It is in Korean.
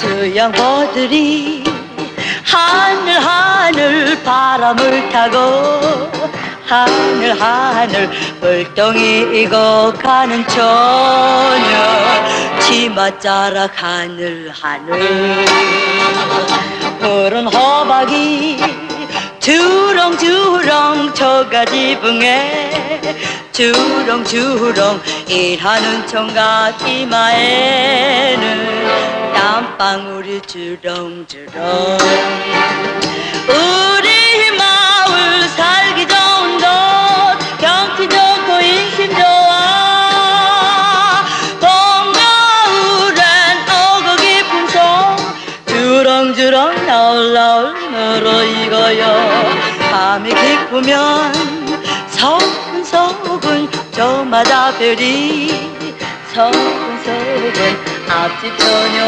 수양보들이 하늘 하늘 바람을 타고 하늘 하늘 벌덩이고 가는 처녀 치맛자락 하늘 하늘 푸른 호박이 주렁주렁 저가 지붕에 주렁주렁 일하는 총각 이마에는 땀 방울이 주렁주렁. 우리 마을 살기 좋은 곳 경치 좋고 인심 좋아. 봄가을엔 오고 깊은 송 주렁주렁 나올나올 늘어이고요. 밤이 깊으면 서근서근 저마다 별이 서근서근 앞집 소녀와